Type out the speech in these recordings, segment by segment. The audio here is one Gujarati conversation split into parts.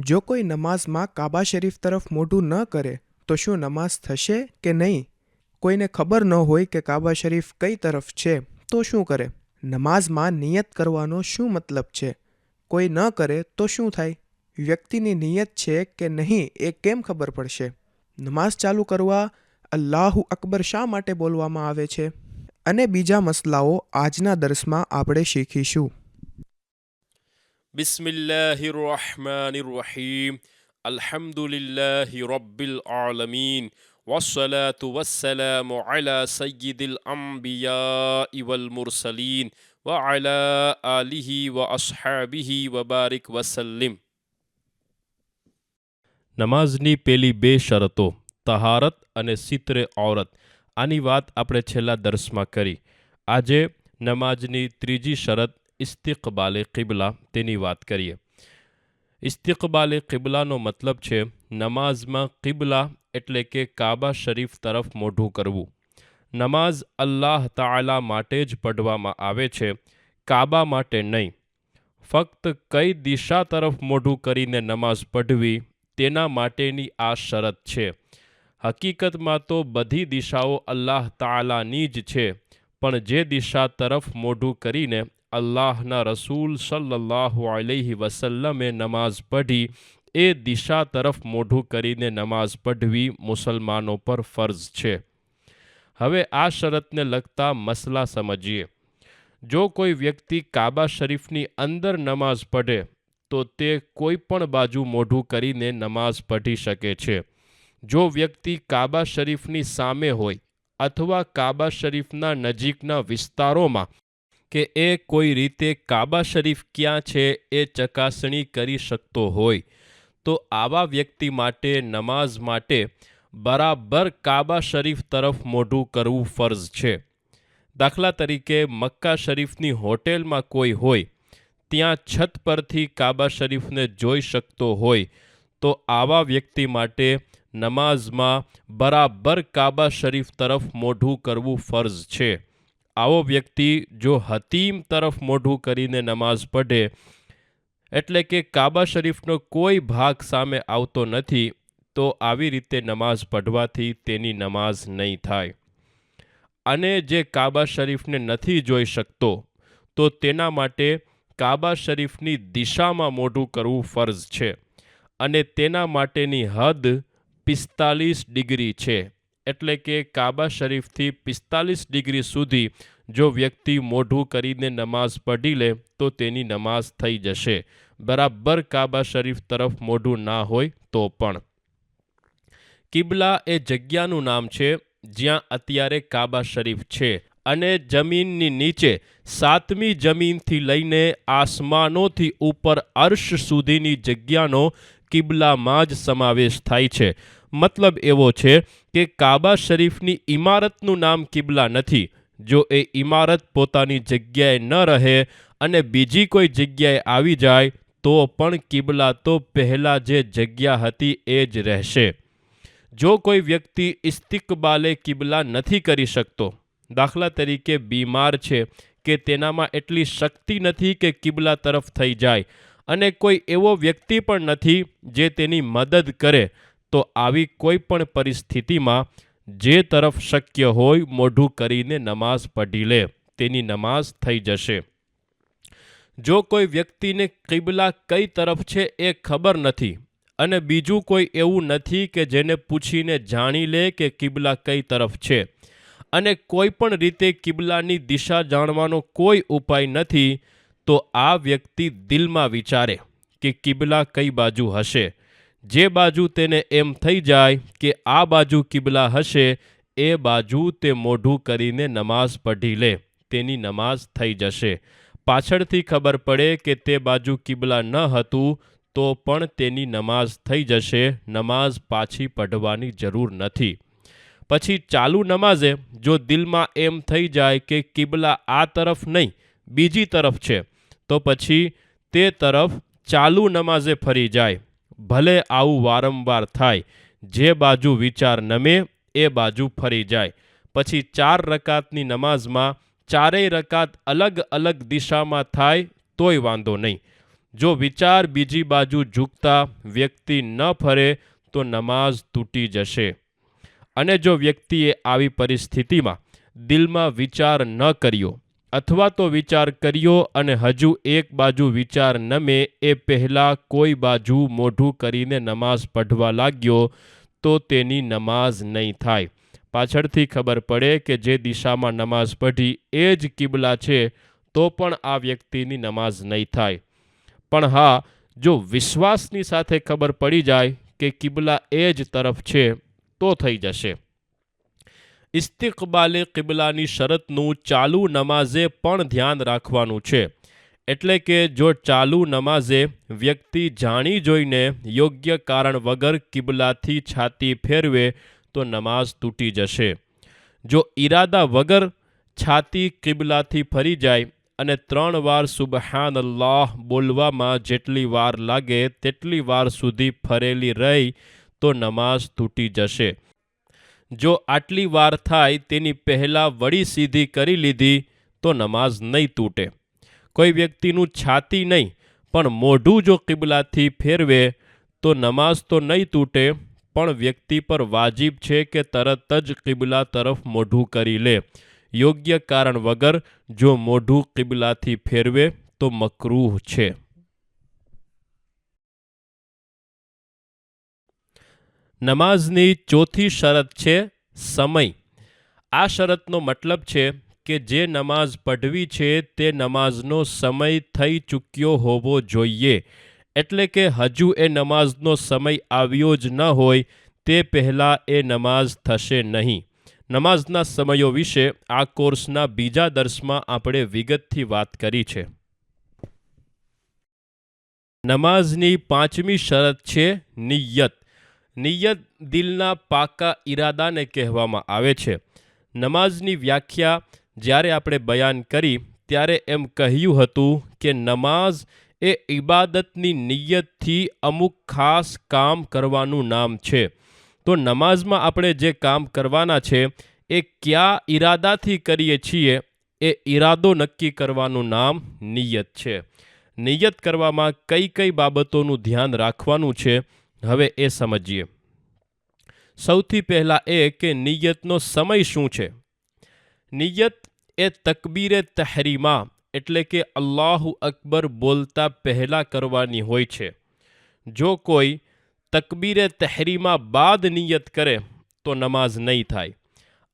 જો કોઈ નમાઝમાં કાબા શરીફ તરફ મોઢું ન કરે, તો શું નમાઝ થશે કે નહીં? કોઈને ખબર ન હોય કે કાબા શરીફ કઈ તરફ છે, તો શું કરે? નમાઝમાં નિયત કરવાનો શું મતલબ છે? કોઈ ન કરે, તો શું થાય? વ્યક્તિની નિયત છે કે નહીં એ કેમ ખબર પડશે? નમાઝ ચાલુ કરવા અલ્લાહુ અકબર શા માટે બોલવામાં આવે છે? અને બીજા મસલાઓ આજના દર્શમાં આપણે શીખીશું. بسم الله الرحمن الرحيم الحمد لله رب العالمين والصلاة والسلام على سيد الأنبياء والمرسلين وعلى آله وأصحابه وبارك وسلم નમાઝની પેલી બે શરતો તહારત અને સિત્રે ઔરત આની વાત આપણે છેલ્લા દર્શમાં કરી આજે નમાઝની ત્રીજી શરત ઇસ્તિકબાલે કિબલા તેની વાત કરીએ. ઇસ્તિકબાલે કિબલાનો મતલબ છે, નમાઝમાં કિબલા એટલે કે કાબા શરીફ તરફ મોઢું કરવું. નમાઝ અલ્લાહ તાલા માટે જ પઢવામાં આવે છે, કાબા માટે નહીં. ફક્ત કઈ દિશા તરફ મોઢું કરીને નમાઝ પઢવી તેના માટેની આ શરત છે. હકીકતમાં તો બધી દિશાઓ અલ્લાહ તાલાની જ છે, પણ જે દિશા તરફ મોઢું કરીને અલ્લાહના રસૂલ સલ્લાહુ અલૈહિ વસલ્લમે નમાઝ પઢી, એ દિશા તરફ મોઢું કરીને નમાઝ પઢવી મુસલમાનો પર ફરજ છે. હવે આ શરતને લગતા મસલા સમજીએ. જો કોઈ વ્યક્તિ કાબા શરીફની અંદર નમાઝ પઢે, તો તે કોઈ પણ બાજુ મોઢું કરીને નમાઝ પઢી શકે છે. જો વ્યક્તિ કાબા શરીફની સામે હોય અથવા કાબા શરીફના નજીકના વિસ્તારોમાં કે એ કોઈ રીતે કાબા શરીફ ક્યાં છે એ ચકાસણી કરી શકતો હોય. તો આવા વ્યક્તિ માટે, નમાઝ માટે બરાબર કાબા શરીફ તરફ મોઢું કરવું ફરજ છે. દાખલા તરીકે, મક્કા શરીફની હોટેલમાં કોઈ હોય, ત્યાં છત પરથી કાબા શરીફને જોઈ શકતો હોય, તો આવા વ્યક્તિ માટે નમાઝમાં બરાબર કાબા શરીફ તરફ મોઢું કરવું ફરજ છે. આવો વ્યક્તિ જો હતીમ તરફ મોઢું કરીને નમાઝ પઢે, એટલે કે કાબા શરીફનો કોઈ ભાગ સામે આવતો નથી, તો આવી રીતે નમાઝ પઢવાથી તેની નમાઝ નહીં થાય. અને જે કાબા શરીફને નથી જોઈ શકતો, તો તેના માટે કાબા શરીફની દિશામાં મોઢું કરવું ફરજ છે. અને તેના માટેની હદ પિસ્તાલીસ ડિગ્રી છે. એટલે કે કાબા શરીફથી પિસ્તાલીસ ડિગ્રી સુધી જો વ્યક્તિ મોઢું કરીને નમાઝ પઢી લે, તો તેની નમાઝ થઈ જશે. બરાબર કાબા શરીફ તરફ મોઢું ના હોય તો પણ. કિબલા એ જગ્યાનું નામ છે જ્યાં અત્યારે કાબા શરીફ છે અને જમીનની નીચે સાતમી જમીનથી લઈને આસમાનોથી ઉપર અર્શ સુધીની જગ્યાનો કિબલામાં જ સમાવેશ થાય છે. મતલબ એવો છે કે કાબા શરીફની ઇમારતનું નામ કિબલા નથી. જો એ ઇમારત પોતાની જગ્યાએ ન રહે અને બીજી કોઈ જગ્યાએ આવી જાય, તો પણ કિબલા તો પહેલાં જે જગ્યા હતી એ જ રહેશે. જો કોઈ વ્યક્તિ ઇસ્તિકબાલે કિબલા નથી કરી શકતો, દાખલા તરીકે બીમાર છે કે તેનામાં એટલી શક્તિ નથી કે કિબલા તરફ થઈ જાય, અને કોઈ એવો વ્યક્તિ પણ નથી જે તેની મદદ કરે તો આવી કોઈ પણ પરિસ્થિતિમાં જે તરફ શક્ય હોય મોઢું કરીને નમાઝ પઢી લે, તેની નમાઝ થઈ જશે. જો કોઈ વ્યક્તિને કિબલા કઈ તરફ છે એ ખબર નથી અને બીજું કોઈ એવું નથી કે જેને પૂછીને જાણી લે કે કિબલા કઈ તરફ છે અને કોઈ પણ રીતે કિબલાની દિશા જાણવાનો કોઈ ઉપાય નથી, તો આ વ્યક્તિ દિલમાં વિચારે કે કિબલા કઈ બાજુ હશે. જે બાજુ તેને એમ થઈ જાય કે આ બાજુ કિબલા હશે, એ બાજુ તે મોઢું કરીને નમાઝ પઢી લે, તેની નમાઝ થઈ જશે. પાછળથી ખબર પડે કે તે બાજુ કિબલા ન હતું, તો પણ તેની નમાઝ થઈ જશે, નમાઝ પાછી પઢવાની જરૂર નથી. પછી ચાલુ નમાઝે જો દિલમાં એમ થઈ જાય કે કિબલા આ તરફ નહીં, બીજી તરફ છે, તો પછી તે તરફ ચાલુ નમાઝે ફરી જાય. ભલે આવું વારંવાર થાય, જે બાજુ વિચાર નમે, એ બાજુ ફરી જાય. પછી ચાર રકાતની નમાઝમાં ચારેય રકાત અલગ અલગ દિશામાં થાય, તોય વાંધો નહીં. જો વિચાર બીજી બાજુ ઝૂકતા વ્યક્તિ ન ફરે, તો નમાઝ તૂટી જશે. અને જો વ્યક્તિએ આવી પરિસ્થિતિમાં દિલમાં વિચાર ન કર્યો અથવા તો વિચાર કર્યો અને હજુ એક બાજુ વિચાર નમે એ પહેલાં કોઈ બાજુ મોઢું કરીને નમાઝ પઢવા લાગ્યો તો તેની નમાઝ નહીં થાય. પાછળથી ખબર પડે કે જે દિશામાં નમાઝ પઢી એ જ કિબલા છે તો પણ આ વ્યક્તિની નમાઝ નહીં થાય. પણ હા, જો વિશ્વાસની સાથે ખબર પડી જાય કે કિબલા એ જ તરફ છે, તો થઈ જશે. ઇસ્તિકબાલે કિબલાની શરતનું ચાલુ નમાઝે પણ ધ્યાન રાખવાનું છે. એટલે કે જો ચાલુ નમાઝે વ્યક્તિ જાણી જોઈને યોગ્ય કારણ વગર કિબલાથી છાતી ફેરવે, તો નમાઝ તૂટી જશે. જો ઈરાદા વગર છાતી કિબલાથી ફરી જાય અને ત્રણ વાર સુબહાન અલ્લાહ બોલવામાં જેટલી વાર લાગે, તેટલી વાર સુધી ફરેલી રહી, તો નમાઝ તૂટી જશે. જો આટલી વાર થાય તેની પહેલાં વળી સીધી કરી લીધી, તો નમાઝ નહીં તૂટે. કોઈ વ્યક્તિનું છાતી નહીં, પણ મોઢું જો કિબલાથી ફેરવે, તો નમાઝ તો નહીં તૂટે, પણ વ્યક્તિ પર વાજિબ છે કે તરત જ કિબલા તરફ મોઢું કરી લે. યોગ્ય કારણ વગર જો મોઢું કિબલાથી ફેરવે, તો મકરૂહ છે. નમાઝની ચોથી શરત છે સમય. આ શરતનો મતલબ છે કે જે નમાઝ પઢવી છે તે નમાઝનો સમય થઈ ચૂક્યો હોવો જોઈએ. એટલે કે હજુ એ નમાઝનો સમય આવ્યો જ ન હોય તે પહેલાં એ નમાઝ થશે નહીં. નમાઝના સમયો વિશે આ કોર્સના બીજા દર્શમાં આપણે વિગતથી વાત કરી છે. નમાઝની પાંચમી શરત છે નિયત. નિયત દિલના પાકા ઈરાદાને કહેવામાં આવે છે. નમાઝની વ્યાખ્યા જ્યારે આપણે બયાન કરી ત્યારે એમ કહ્યું હતું કે નમાઝ એ ઇબાદતની નિયતથી અમુક ખાસ કામ કરવાનું નામ છે. તો નમાઝમાં આપણે જે કામ કરવાના છે એ કયા ઈરાદાથી કરીએ છીએ એ ઈરાદો નક્કી કરવાનું નામ નિયત છે. નિયત કરવામાં કઈ કઈ બાબતોનું ધ્યાન રાખવાનું છે હવે એ સમજીએ. સૌથી પહેલાં એ કે નિયતનો સમય શું છે? નિયત એ તકબીરે તહરીમા, એટલે કે અલ્લાહુ અકબર બોલતા પહેલાં કરવાની હોય છે. જો કોઈ તકબીરે તહરીમા બાદ નિયત કરે, તો નમાઝ નહીં થાય.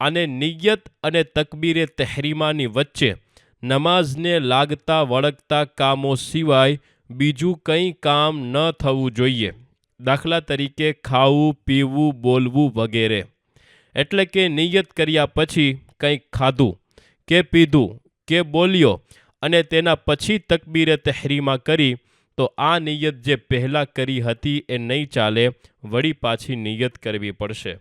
અને નિયત અને તકબીરે તહરીમાની વચ્ચે નમાઝને લાગતા વળગતા કામો સિવાય બીજું કંઈ કામ ન થવું જોઈએ. દાખલા તરીકે ખાવું, પીવું, બોલવું વગેરે. એટલે કે નિયત કર્યા પછી કંઈક ખાધું કે પીધું કે બોલ્યો અને તેના પછી તકબીરે તહેરીમાં કરી, તો આ નિયત જે પહેલાં કરી હતી એ નહીં ચાલે, વળી પાછી નિયત કરવી પડશે.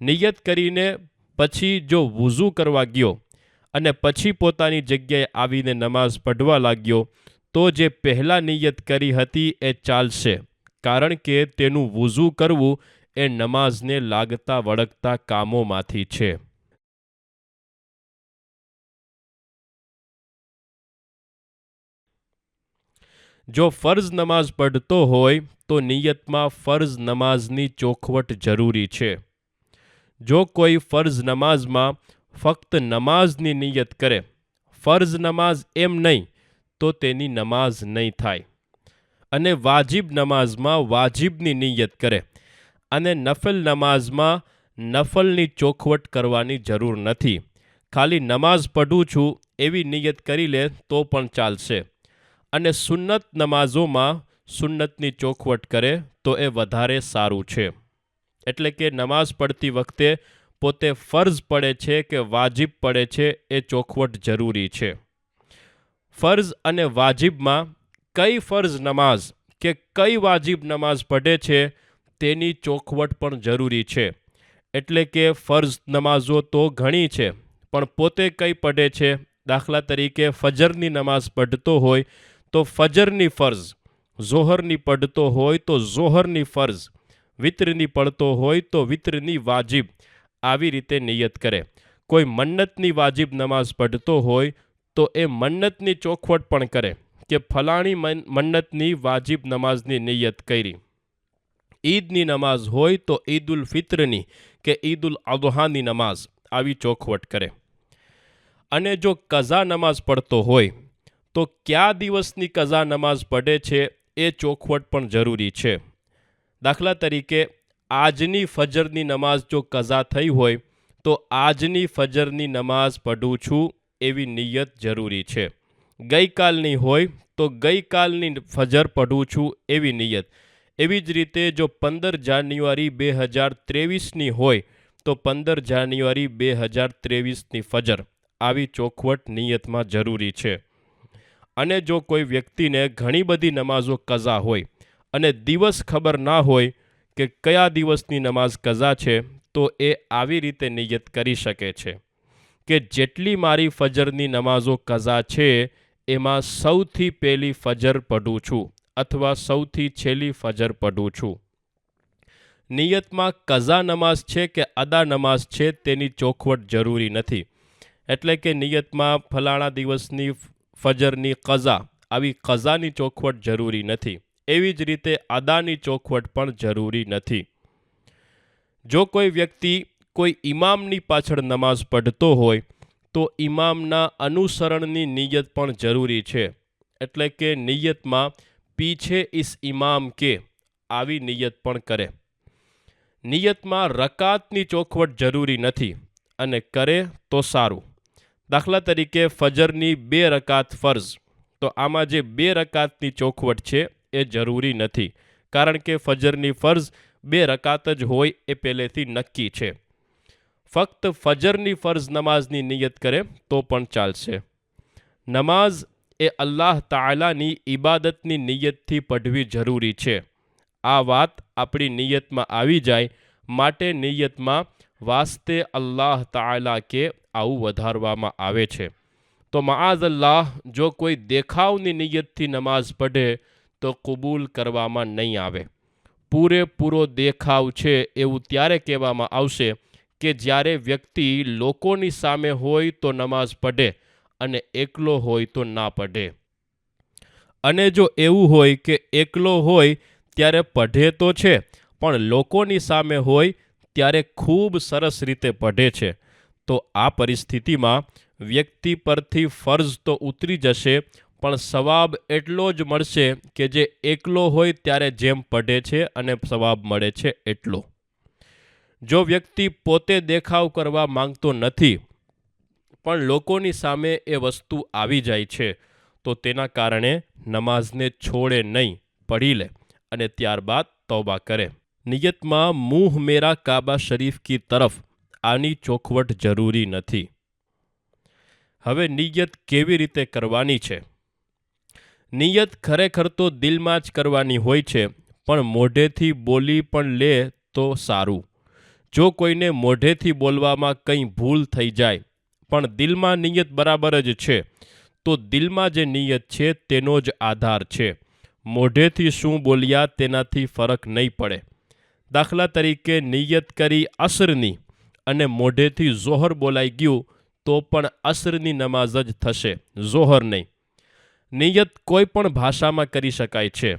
નિયત કરીને પછી જો વુઝુ કરવા ગયો અને પછી પોતાની જગ્યાએ આવીને નમાઝ પઢવા લાગ્યો, તો જે પહેલાં નિયત કરી હતી એ ચાલશે. કારણ કે તેનું વૂઝું કરવું એ નમાઝને લાગતા વળગતા કામોમાંથી છે. જો ફર્ઝ નમાઝ પઢતો હોય તો નિયતમાં ફર્ઝ નમાઝની ચોખવટ જરૂરી છે. જો કોઈ ફર્ઝ નમાઝમાં ફક્ત નમાઝની નિયત કરે, ફર્ઝ નમાઝ એમ નહીં, તો તેની નમાઝ નહીં થાય. અને વાજિબ નમાઝમાં વાજિબની નિયત કરે. અને નફલ નમાઝમાં નફલની ચોખવટ કરવાની જરૂર નથી. ખાલી નમાઝ પઢું છું, એવી નિયત કરી લે તો પણ ચાલશે. અને સુન્નત નમાઝોમાં સુન્નતની ચોખવટ કરે તો એ વધારે સારું છે. એટલે કે નમાઝ પડતી વખતે પોતે ફર્ઝ પડે છે કે વાજિબ પડે છે એ ચોખવટ જરૂરી છે. ફર્ઝ અને વાજિબમાં કઈ ફર્ઝ નમાઝ કે કઈ વાજિબ નમાઝ પઢે છે તેની ચોખવટ પણ જરૂરી છે. એટલે કે ફર્ઝ નમાઝો તો ઘણી છે, પણ પોતે કઈ પઢે છે? દાખલા તરીકે ફજરની નમાઝ પઢતો હોય તો ફજરની ફર્ઝ, ઝોહરની પઢતો હોય તો ઝોહરની ફર્ઝ, વિત્રની પડતો હોય તો વિત્રની વાજિબ. આવી રીતે નિયત કરે. કોઈ મન્નતની વાજિબ નમાઝ પઢતો હોય તો એ મન્નતની ચોખવટ પણ કરે. કે ફલાણી મન્નતની વાજિબ નમાઝની નિયત કરી. ઈદની નમાઝ હોય તો ઈદ ઉલ ફિત્રની કે ઈદ ઉલ અદહાની નમાઝ આવી ચોખવટ કરે. અને જો કઝા નમાઝ પડતો હોય, તો કયા દિવસની કઝા નમાઝ પડે છે એ ચોખવટ પણ જરૂરી છે. દાખલા તરીકે, આજની ફજરની નમાઝ જો કઝા થઈ હોય, તો આજની ફજરની નમાઝ પઢું છું એવી નિયત જરૂરી છે. ગઈકાલની હોય તો ગઈકાલની ફજર પઢું છું એવી નિયત. એવી જ રીતે જો પંદર જાન્યુઆરી બે હજાર ત્રેવીસની હોય તો પંદર જાન્યુઆરી બે હજાર ત્રેવીસની ફજર. આવી ચોખવટ નિયતમાં જરૂરી છે. અને જો કોઈ વ્યક્તિને ઘણી બધી નમાઝો કઝા હોય અને દિવસ ખબર ના હોય કે કયા દિવસની નમાઝ કઝા છે, તો એ આવી રીતે નિયત કરી શકે છે કે જેટલી મારી ફજરની નમાઝો કઝા છે એમાં સૌથી પહેલી ફજર પઢું છું અથવા સૌથી છેલ્લી ફજર પઢું છું. નિયતમાં કઝા નમાઝ છે કે અદા નમાઝ છે તેની ચોખવટ જરૂરી નથી. એટલે કે નિયતમાં ફલાણા દિવસની ફજરની કઝા, આવી કઝાની ચોખવટ જરૂરી નથી. એવી જ રીતે અદાની ચોખવટ પણ જરૂરી નથી. જો કોઈ વ્યક્તિ કોઈ ઇમામની પાછળ નમાઝ પઢતો હોય તો ઇમામના અનુસરણની નિયત પણ જરૂરી છે. એટલે કે નિયતમાં પીછે ઇસ ઇમામ કે આવી નિયત પણ કરે. નિયતમાં રકાતની ચોખવટ જરૂરી નથી અને કરે તો સારું. દાખલા તરીકે ફજરની બે રકાત ફર્ઝ. તો આમાં જે બે રકાતની ચોખવટ છે એ જરૂરી નથી. કારણ કે ફજરની ફર્ઝ બે રકાત જ હોય એ પહેલેથી નક્કી છે. ફક્ત ફજરની ફર્ઝ નમાઝની નિયત કરે તો પણ ચાલશે. નમાઝ એ અલ્લાહ તાલાની ઇબાદતની નિયતથી પઢવી જરૂરી છે. આ વાત આપણી નિયતમાં આવી જાય, માટે નિયતમાં વાસ્તે અલ્લાહ તાલા કે આવું વધારવામાં આવે છે. તો મઆઝ અલ્લાહ જો કોઈ દેખાવની નિયતથી નમાઝ પઢે, તો કબૂલ કરવામાં નહીં આવે. પૂરેપૂરો દેખાવ છે એવું ત્યારે કહેવામાં આવશે કે જ્યારે વ્યક્તિ લોકોની સામે હોય તો નમાઝ પઢે અને એકલો હોય તો ના પઢે. અને જો એવું હોય કે એકલો હોય ત્યારે પઢે તો છે, પણ લોકોની સામે હોય ત્યારે ખૂબ સરસ રીતે પઢે છે. તો આ પરિસ્થિતિમાં વ્યક્તિ પરથી ફર્જ તો ઉતરી જશે, પણ સવાબ એટલો જ મળશે કે જે એકલો હોય ત્યારે જેમ પઢે છે અને સવાબ મળે છે એટલો. જો વ્યક્તિ પોતે દેખાવ કરવા માંગતો નથી, પણ લોકોની સામે એ વસ્તુ આવી જાય છે, તો તેના કારણે નમાઝને છોડે નહીં, પઢી લે અને ત્યારબાદ તૌબા કરે. નિયતમાં મુંહ મેરા કાબા શરીફ કી તરફ, આની ચોખવટ જરૂરી નથી. હવે નિયત કેવી રીતે કરવાની છે? નિયત ખરેખર તો દિલમાં જ કરવાની હોય છે, પણ મોઢેથી બોલી પણ લે તો સારું. જો કોઈને મોઢેથી બોલવામાં કંઈ ભૂલ થઈ જાય, પણ દિલમાં નિયત બરાબર જ છે, તો દિલમાં જે નિયત છે તેનો જ આધાર છે. મોઢેથી શું બોલ્યા તેનાથી ફરક નહીં પડે. દાખલા તરીકે નિયત કરી અસરની અને મોઢેથી ઝોહર બોલાઈ ગયું, તો પણ અસરની નમાઝ જ થશે, ઝોહર નહીં. નિયત કોઈ પણ ભાષામાં કરી શકાય છે.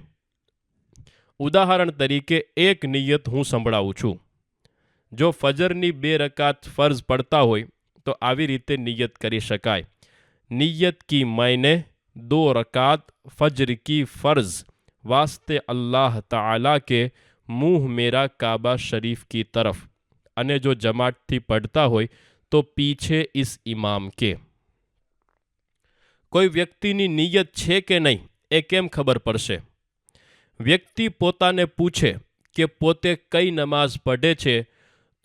ઉદાહરણ તરીકે, એક નિયત હું સંભળાવું છું. જો ફજરની બે રકાત ફર્જ પડતા હોય, તો આવી રીતે નિયત કરી શકાય. નિયત કી માયને દો રકાત ફજર કી ફરઝ, વાસ્તે અલ્લાહ તાલા કે મુંહ મેરા કાબા શરીફ કી તરફ. અને જો જમાટથી પડતા હોય, તો પીછે ઇસ ઇમામ કે. કોઈ વ્યક્તિની નિયત છે કે નહીં, એ કેમ ખબર પડશે? વ્યક્તિ પોતાને પૂછે કે પોતે કઈ નમાઝ પઢે છે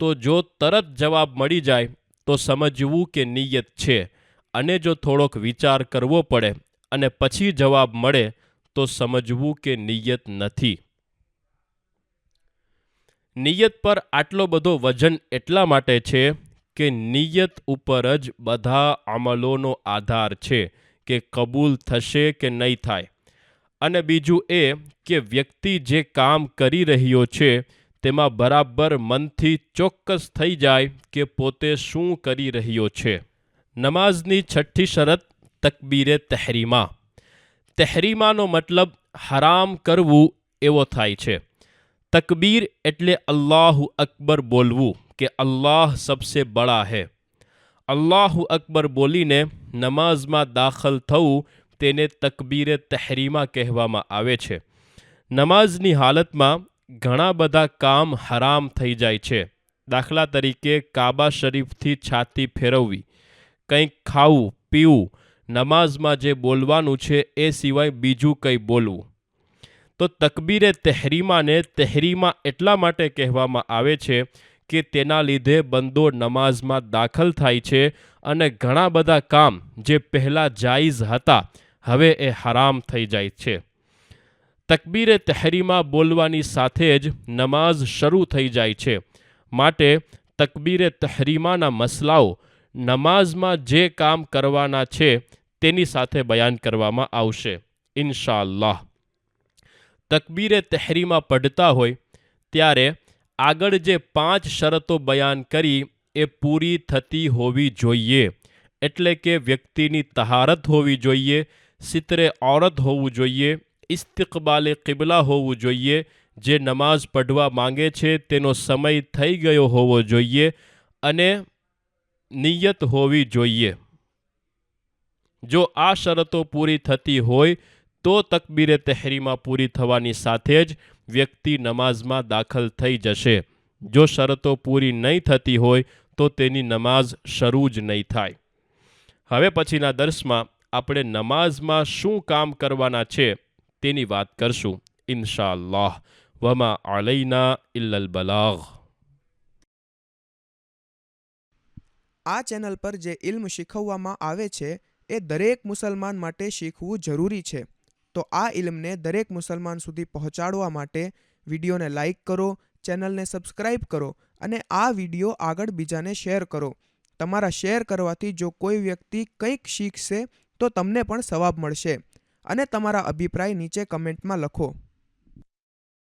તો જો તરત જવાબ મળી જાય, તો સમજવું કે નિયત છે. અને જો થોડોક વિચાર કરવો પડે અને પછી જવાબ મળે, તો સમજવું કે નિયત નથી. નિયત પર આટલો બધો વજન એટલા માટે છે કે નિયત ઉપર જ બધા અમલોનો આધાર છે કે કબૂલ થશે કે નહીં થાય. અને બીજું એ કે વ્યક્તિ જે કામ કરી રહ્યો છે તેમાં બરાબર મનથી ચોક્કસ થઈ જાય કે પોતે શું કરી રહ્યો છે. નમાઝની છઠ્ઠી શરત તકબીરે તહેરીમા. તહેરીમાનો મતલબ હરામ કરવું એવો થાય છે. તકબીર એટલે અલ્લાહુ અકબર બોલવું કે અલ્લાહ સબસે બડા હે. અલ્લાહુ અકબર બોલીને નમાઝમાં દાખલ થવું તેને તકબીરે તહેરીમા કહેવામાં આવે છે. નમાઝની હાલતમાં ઘણા બધા કામ હરામ થઈ જાય છે. દાખલા તરીકે કાબા શરીફથી છાતી ફેરવવી, કંઈક ખાવું, પીવું, નમાઝમાં જે બોલવાનું છે એ સિવાય બીજું કંઈ બોલવું. તો તકબીરે તહેરીમાને તહેરીમા એટલા માટે કહેવામાં આવે છે કે તેના લીધે બંદો નમાઝમાં દાખલ થાય છે અને ઘણા બધા કામ જે પહેલાં જાયઝ હતા, હવે એ હરામ થઈ જાય છે. તકબીરે તહેરીમાં બોલવાની સાથે જ નમાઝ શરૂ થઈ જાય છે. માટે તકબીરે તહરીમાના મસલાઓ નમાઝમાં જે કામ કરવાના છે તેની સાથે બયાન કરવામાં આવશે. ઇન્શાલ્લાહ તકબીરે તહેરીમાં પઢતા હોય ત્યારે આગળ જે પાંચ શરતો બયાન કરી એ પૂરી થતી હોવી જોઈએ. એટલે કે વ્યક્તિની તહારત હોવી જોઈએ, સિતરે ઓરત હોવું જોઈએ ઇસ્તિકબાલે કિબલા હોવું જોઈએ. જે નમાઝ પઢવા માંગે છે, તેનો સમય થઈ ગયો હોવો જોઈએ અને નિયત હોવી જોઈએ. જો આ શરતો પૂરી થતી હોય, તો તકબીરે તહેરીમાં પૂરી થવાની સાથે જ વ્યક્તિ નમાઝમાં દાખલ થઈ જશે. જો શરતો પૂરી નહીં થતી હોય, તો તેની નમાઝ શરૂ જ નહીં થાય. હવે પછીના દર્શમાં આપણે નમાઝમાં શું કામ કરવાના છે? તેની વાત કરશું ઇન્શાલ્લાહ વમા અલૈના ઇલ્લલ બલાગ. આ ચેનલ પર જે ઇલ્મ શીખવવામાં આવે છે, એ દરેક મુસલમાન માટે શીખવું જરૂરી છે. તો આ ઇલ્મને દરેક મુસલમાન સુધી પહોંચાડવા માટે વિડીયોને લાઇક કરો, ચેનલને સબસ્ક્રાઈબ કરો અને આ વીડિયો આગળ બીજાને શેર કરો. તમારા શેર કરવાથી જો કોઈ વ્યક્તિ કંઈક શીખશે, તો તમને પણ સવાબ મળશે. અને તમારા અભિપ્રાય નીચે કમેન્ટમાં લખો.